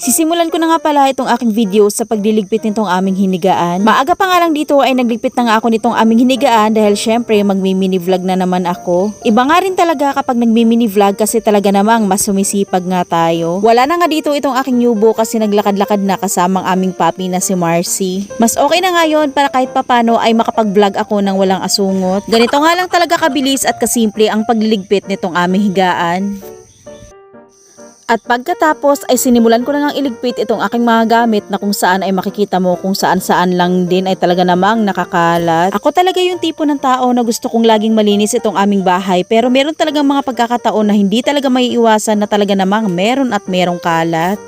Sisimulan ko na nga pala itong aking video sa pagliligpit nitong aming hinigaan. Maaga pa nga lang dito ay nagligpit na nga ako nitong aming hinigaan dahil syempre magmi-mini vlog na naman ako. Iba nga rin talaga kapag nagmi-mini vlog kasi talaga namang mas sumisipag nga tayo. Wala na nga dito itong aking yubo kasi naglakad-lakad na kasamang aming papi na si Marcy. Mas okay na nga yun para kahit papano ay makapag-vlog ako ng walang asungot. Ganito nga lang talaga kabilis at kasimple ang pagliligpit nitong aming higaan. At pagkatapos ay sinimulan ko na ngang iligpit itong aking mga gamit na kung saan ay makikita mo kung saan saan lang din ay talaga namang nakakalat. Ako talaga yung tipo ng tao na gusto kong laging malinis itong aming bahay pero meron talagang mga pagkakataon na hindi talaga may iwasan na talaga namang meron at merong kalat.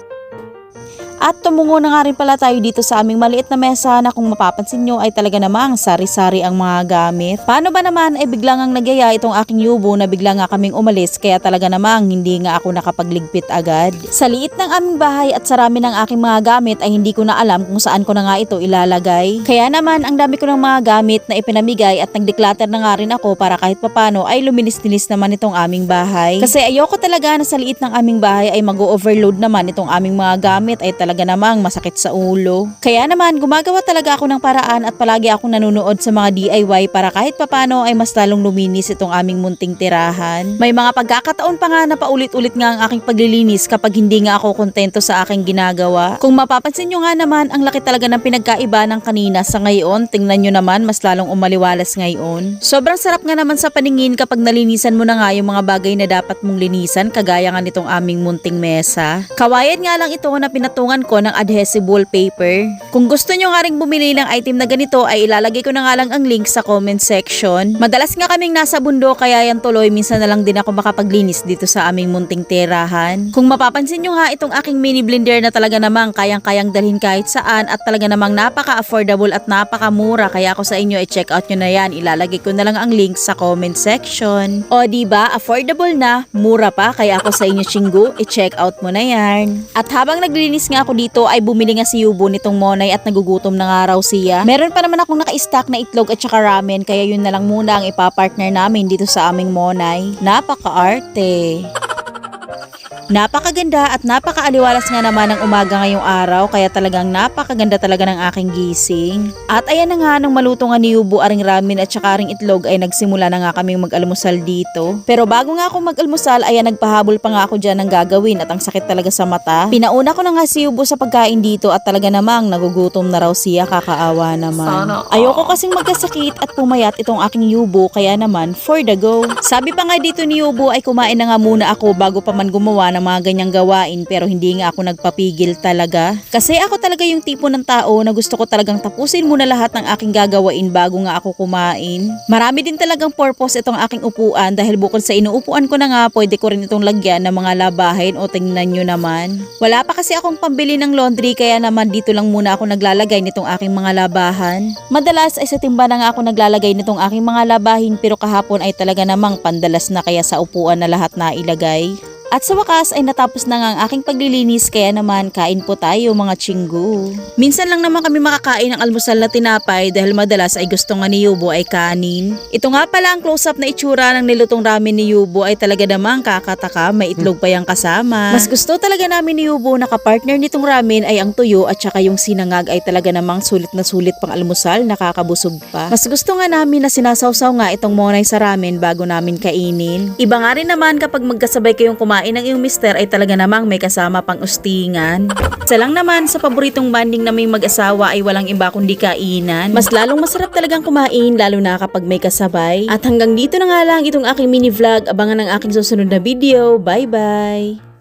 At tumungo na nga rin pala tayo dito sa aming maliit na mesa na kung mapapansin nyo ay talaga namang sari-sari ang mga gamit. Paano ba naman ay bigla ngang nagyaya itong aking yubo na bigla nga kaming umalis kaya talaga namang hindi nga ako nakapagligpit agad. Sa liit ng aming bahay at sarami ng aking mga gamit ay hindi ko na alam kung saan ko na nga ito ilalagay. Kaya naman ang dami ko ng mga gamit na ipinamigay at nag-declutter na nga rin ako para kahit papano ay luminis-linis naman itong aming bahay. Kasi ayoko talaga na sa liit ng aming bahay ay mag-overload naman itong aming mga gamit ay talaga namang masakit sa ulo. Kaya naman gumagawa talaga ako ng paraan at palagi akong nanonood sa mga DIY para kahit papano ay mas lalong luminis itong aming munting tirahan. May mga pagkakataon pa nga na paulit-ulit nga ang aking paglilinis kapag hindi nga ako kontento sa aking ginagawa. Kung mapapansin nyo nga naman, ang laki talaga ng pinagkaiba ng kanina sa ngayon. Tingnan nyo naman, mas lalong umaliwalas ngayon. Sobrang sarap nga naman sa paningin kapag nalinisan mo na nga yung mga bagay na dapat mong linisan, kagaya nga nitong aming munting mesa. Kawayan nga lang ito na pinatungan ko ng adhesive wallpaper. Kung gusto nyo nga rin bumili ng item na ganito ay ilalagay ko na nga lang ang link sa comment section. Madalas nga kaming nasa bundok kaya yan tuloy minsan na lang din ako makapaglinis dito sa aming munting tirahan. Kung mapapansin nyo nga itong aking mini blender na talaga namang kayang-kayang dalhin kahit saan at talaga namang napaka-affordable at napaka-mura kaya ako sa inyo i-check out nyo na yan. Ilalagay ko na lang ang link sa comment section. O ba affordable na, mura pa kaya ako sa inyo chinggo, i-check out mo na yan. At habang naglinis nga ako dito ay bumili nga si Yubo nitong monay at nagugutom na nga raw siya. Meron pa naman akong naka-stack na itlog at saka ramen kaya yun na lang muna ang ipapartner namin dito sa aming monay. Napaka-arte. Napakaganda at napakaaliwalas nga naman ng umaga ngayong araw kaya talagang napakaganda talaga ng aking gising. At ayan na nga nang maluto nga ni Yubo aring ramen at saka aring itlog ay nagsimula na nga kaming mag-almusal dito. Pero bago nga ako mag-almusal ayan nagpahabol pa nga ako dyan ng gagawin at ang sakit talaga sa mata. Pinauna ko na nga si Yubo sa pagkain dito at talaga namang nagugutom na raw siya kakaawa naman. Ayoko kasing magkasakit at pumayat itong aking Yubo kaya naman for the go. Sabi pa nga dito ni Yubo ay kumain na nga muna ako bago pa man gumawa ng mga ganyang gawain pero hindi nga ako nagpapigil talaga. Kasi ako talaga yung tipo ng tao na gusto ko talagang tapusin muna lahat ng aking gagawain bago nga ako kumain. Marami din talagang purpose itong aking upuan dahil bukod sa inuupuan ko na nga pwede ko rin itong lagyan ng mga labahin o tingnan nyo naman. Wala pa kasi akong pambili ng laundry kaya naman dito lang muna ako naglalagay nitong aking mga labahan. Madalas ay sa timba na nga ako naglalagay nitong aking mga labahin pero kahapon ay talaga namang pandalas na kaya sa upuan na lahat na ilagay. At sa wakas ay natapos na nga ang aking paglilinis kaya naman kain po tayo mga chinggo. Minsan lang naman kami makakain ng almusal na tinapay dahil madalas ay gusto nga ni Yubo ay kanin. Ito nga pala ang close-up na itsura ng nilutong ramen ni Yubo ay talaga namang kakataka may itlog pa yung kasama. Mas gusto talaga namin ni Yubo na kapartner nitong ramen ay ang tuyo at saka yung sinangag ay talaga namang sulit na sulit pang almusal nakakabusog pa. Mas gusto nga namin na sinasawsaw nga itong monay sa ramen bago namin kainin. Iba nga rin naman kapag magkasabay kayong kumain ng iyong mister ay talaga namang may kasama pang ustingan. Isa lang naman sa paboritong banding na may mag-asawa ay walang iba kundi kainan. Mas lalong masarap talagang kumain lalo na kapag may kasabay. At hanggang dito na nga lang itong aking mini vlog. Abangan ang aking susunod na video. Bye bye!